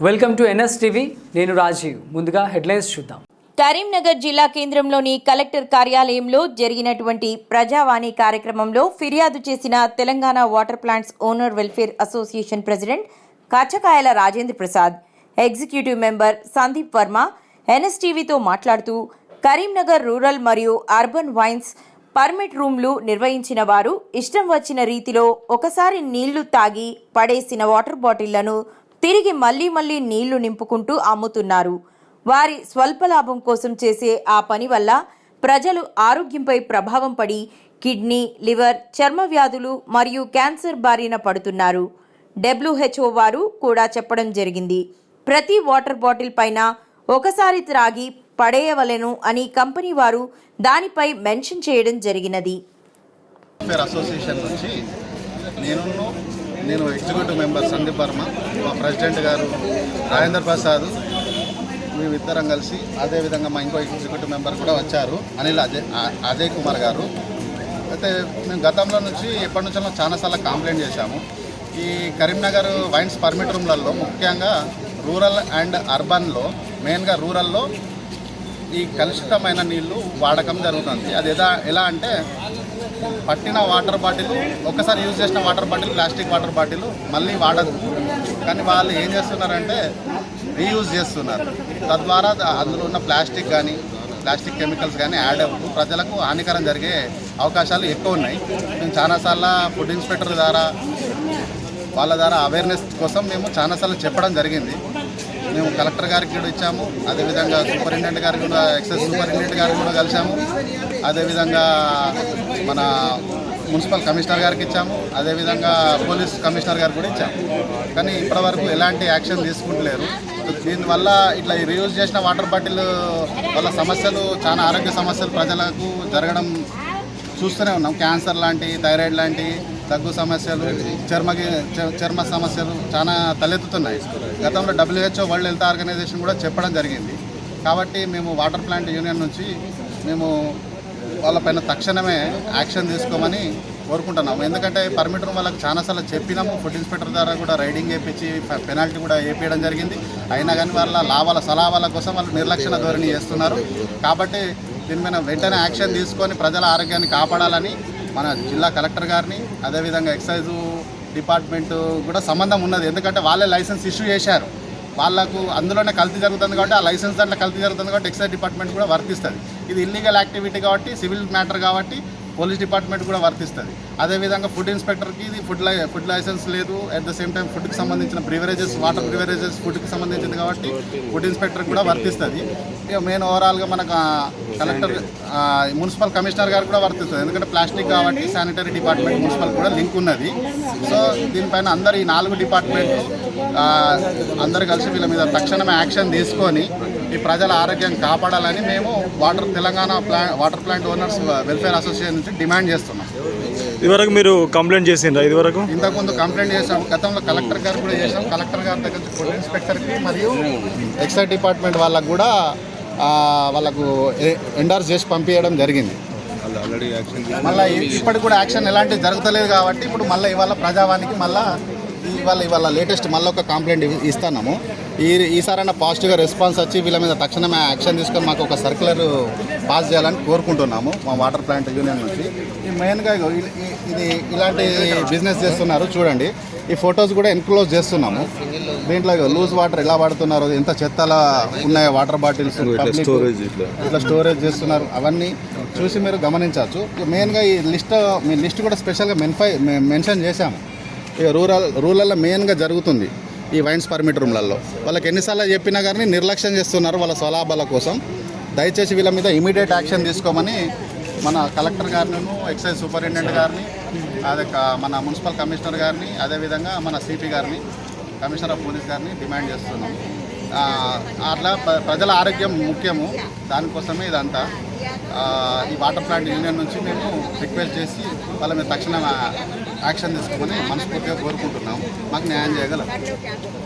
Welcome to NS TV. నేను రాజీవ్. ముందుగా headlines చూద్దాం. కరీంనగర్ జిల్లా కేంద్రంలోని కలెక్టర్ కార్యాలయంలో జరిగినటువంటి ప్రజావాణి కార్యక్రమంలో ఫిర్యాదు చేసిన Telangana water plants owner welfare association president Kachakayala Rajendra Prasad executive member Sandeep Varma ఎన్ఎస్టీవీతో మాట్లాడుతూ కరీంనగర్ రూరల్ మరియు అర్బన్ వైన్స్ పర్మిట్ రూమ్లు నిర్వహించిన వారు ఇష్టం వచ్చిన రీతిలో ఒకసారి నీళ్ళు తాగి పడేసిన వాటర్ బాటిళ్ళను తిరిగి మళ్ళీ మళ్ళీ నీళ్ళు నింపుకుంటూ అమ్ముతున్నారు. వారి స్వల్ప లాభం కోసం చేసే ఆ పని వల్ల ప్రజలు ఆరోగ్యంపై ప్రభావం పడి కిడ్నీ లివర్ చర్మ వ్యాధులు మరియు క్యాన్సర్ బారిన పడుతున్నారు. డబ్ల్యూహెచ్ఓ వారు కూడా చెప్పడం జరిగింది. ప్రతి వాటర్ బాటిల్ పైన ఒకసారి త్రాగి పడేయవలెను అని కంపెనీ వారు దానిపై మెన్షన్ చేయడం జరిగినది. అసోసియేషన్ నుంచి నేను నేను ఎగ్జిక్యూటివ్ మెంబర్ సందీప్ వర్మ మా ప్రెసిడెంట్ గారు రాజేంద్ర ప్రసాద్ మేమిద్దరం కలిసి అదేవిధంగా మా ఇంకో ఎగ్జిక్యూటివ్ మెంబర్ కూడా వచ్చారు అనిల్ అజయ్ అజయ్ కుమార్ గారు. అయితే మేము గతంలో నుంచి ఎప్పటి నుంచో చాలాసార్లు కంప్లైంట్ చేశాము. ఈ కరీంనగర్ వైన్స్ పర్మిట్ రూమ్లలో ముఖ్యంగా రూరల్ అండ్ అర్బన్లో మెయిన్గా రూరల్లో ఈ కలుషితమైన నీళ్ళు వాడకం జరుగుతుంది. అది ఎలా ఎలా అంటే పట్టిన వాటర్ బాటిల్ ఒక్కసారి యూజ్ చేసిన water bottle plastic water bottle మళ్ళీ వాడదు. కానీ వాళ్ళు ఏం చేస్తున్నారంటే రీయూజ్ చేస్తున్నారు. తద్వారా అందులో ఉన్న ప్లాస్టిక్ కానీ ప్లాస్టిక్ కెమికల్స్ కానీ యాడ్ అవుతూ ప్రజలకు హానికరం జరిగే అవకాశాలు ఎక్కువ ఉన్నాయి. మేము చాలాసార్లు ఫుడ్ ఇన్స్పెక్టర్ ద్వారా వాళ్ళ ద్వారా అవేర్నెస్ కోసం మేము చాలాసార్లు చెప్పడం జరిగింది. మేము కలెక్టర్ గారికి కూడా ఇచ్చాము. అదేవిధంగా సూపరింటెండెంట్ గారికి కూడా ఎక్సైజ్ సూపరింటెండెంట్ గారికి కూడా కలిసాము అదేవిధంగా మన మున్సిపల్ కమిషనర్ గారికి ఇచ్చాము. అదేవిధంగా పోలీస్ కమిషనర్ గారికి కూడా ఇచ్చాము. కానీ ఇప్పటివరకు ఎలాంటి యాక్షన్ తీసుకుంటలేరు. దీనివల్ల ఇట్లా రీయూజ్ చేసిన వాటర్ బాటిల్ వల్ల సమస్యలు చాలా ఆరోగ్య సమస్యలు ప్రజలకు జరగడం చూస్తూనే ఉన్నాం. క్యాన్సర్ లాంటి థైరాయిడ్ లాంటి దగ్గు సమస్యలు చర్మకి చర్మ సమస్యలు చాలా తలెత్తుతున్నాయి. గతంలో డబ్ల్యూహెచ్ఓ వరల్డ్ హెల్త్ ఆర్గనైజేషన్ కూడా చెప్పడం జరిగింది. కాబట్టి మేము వాటర్ ప్లాంట్ యూనియన్ నుంచి మేము వాళ్ళపైన తక్షణమే యాక్షన్ తీసుకోమని కోరుకుంటున్నాము. ఎందుకంటే పర్మిట్ రూమ్ వాళ్ళకి చాలాసార్లు చెప్పినాము. ఫుడ్ ఇన్స్పెక్టర్ ద్వారా కూడా రైడింగ్ వేయించి పెనాల్టీ కూడా వేపించడం జరిగింది. అయినా కానీ వాళ్ళ లాభాల సలాభాల కోసం వాళ్ళు నిర్లక్ష్య ధోరణి చేస్తున్నారు. కాబట్టి దీనిపైన వెంటనే యాక్షన్ తీసుకొని ప్రజల ఆరోగ్యాన్ని కాపాడాలని మన జిల్లా కలెక్టర్ గారిని అదేవిధంగా ఎక్సైజ్ డిపార్ట్మెంట్ కూడా సంబంధం ఉన్నది. ఎందుకంటే వాళ్ళే లైసెన్స్ ఇష్యూ చేశారు. వాళ్ళకు అందులోనే కల్తీ జరుగుతుంది కాబట్టి ఆ లైసెన్స్ దాంట్లో కల్తీ జరుగుతుంది కాబట్టి ఎక్సైజ్ డిపార్ట్మెంట్ కూడా వర్తిస్తుంది. ఇది ఇల్లీగల్ యాక్టివిటీ కాబట్టి సివిల్ మ్యాటర్ కాబట్టి పోలీస్ డిపార్ట్మెంట్ కూడా వర్తిస్తుంది అదేవిధంగా ఫుడ్ ఇన్స్పెక్టర్కి ఇది ఫుడ్ లై ఫుడ్ లైసెన్స్ లేదు. అట్ ద సేమ్ టైం ఫుడ్కి సంబంధించిన ప్రివరేజెస్ వాటర్ ప్రివరేజెస్ ఫుడ్కి సంబంధించింది కాబట్టి ఫుడ్ ఇన్స్పెక్టర్ కూడా వర్తిస్తుంది ఇక మెయిన్ ఓవరాల్గా మనకు కలెక్టర్ మున్సిపల్ కమిషనర్ గారు కూడా వర్తిస్తుంది ఎందుకంటే ప్లాస్టిక్ కాబట్టి శానిటరీ డిపార్ట్మెంట్ మున్సిపల్ కూడా లింక్ ఉన్నది. సో దీనిపైన అందరు ఈ నాలుగు డిపార్ట్మెంట్లు అందరు కలిసి వీళ్ళ మీద తక్షణమే యాక్షన్ తీసుకొని ఈ ప్రజల ఆరోగ్యం కాపాడాలని మేము వాటర్ తెలంగాణ ప్లా water plant owners welfare association నుంచి డిమాండ్ చేస్తున్నాం. ఇదివరకు మీరు కంప్లైంట్ చేసిండ్రా? ఇదివరకు? ఇంతకుముందు కంప్లైంట్ చేశాం గతంలో కలెక్టర్ గారు కూడా చేశాం. కలెక్టర్ గారి దగ్గర నుంచి ఫుడ్ ఇన్స్పెక్టర్కి మరియు ఎక్సైజ్ డిపార్ట్మెంట్ వాళ్ళకు కూడా వాళ్ళకు ఎండార్స్ చేసి పంపించడం జరిగింది. మళ్ళీ ఇప్పటికి కూడా యాక్షన్ ఎలాంటివి జరుగుతలేదు కాబట్టి ఇప్పుడు మళ్ళీ ఇవాళ ప్రజావానికి మళ్ళీ ఇవాళ ఇవాళ లేటెస్ట్ మళ్ళీ ఒక కంప్లైంట్ ఇస్తున్నాము. ఈ ఈసారైనా పాజిటివ్గా రెస్పాన్స్ వచ్చి వీళ్ళ మీద తక్షణమే యాక్షన్ తీసుకొని మాకు ఒక సర్క్యులర్ పాస్ చేయాలని కోరుకుంటున్నాము మా వాటర్ ప్లాంట్ యూనియన్ నుంచి. ఈ మెయిన్గా ఇది ఇలాంటి బిజినెస్ చేస్తున్నారు చూడండి. ఈ ఫొటోస్ కూడా ఎన్క్లోజ్ చేస్తున్నాము. దీంట్లో లూజ్ వాటర్ ఎలా వాడుతున్నారు ఎంత చెత్తలా ఉన్నాయో వాటర్ బాటిల్స్ స్టోరేజ్ ఇట్లా. స్టోరేజ్ చేస్తున్నారు అవన్నీ చూసి మీరు గమనించవచ్చు. మెయిన్గా ఈ లిస్ట్ మీ లిస్ట్ కూడా స్పెషల్గా మెన్ఫై మెన్షన్ చేశాము. ఇక రూరల్ రూరల్లో మెయిన్గా జరుగుతుంది. ఈ వైన్స్ పర్మిట్ రూమ్లలో. వాళ్ళకి ఎన్నిసార్లు చెప్పినా కానీ నిర్లక్ష్యం చేస్తున్నారు వాళ్ళ స్వలాభాల కోసం. దయచేసి వీళ్ళ మీద ఇమీడియట్ యాక్షన్ తీసుకోమని మన కలెక్టర్ గారిని ఎక్సైజ్ సూపరింటెండెంట్ గారిని అదే మన మున్సిపల్ కమిషనర్ గారిని అదేవిధంగా మన సిపి గారిని కమిషనర్ ఆఫ్ పోలీస్ గారిని డిమాండ్ చేస్తున్నాం. అట్లా ప్రజల ఆరోగ్యం ముఖ్యము. దానికోసమే ఇదంతా. ఈ వాటర్ ప్లాంట్ యూనియన్ నుంచి మేము రిక్వెస్ట్ చేసి వాళ్ళ మీద తక్షణ యాక్షన్ తీసుకోమని మనస్ఫూర్తిగా కోరుకుంటున్నాం మాకు న్యాయం చేయగలం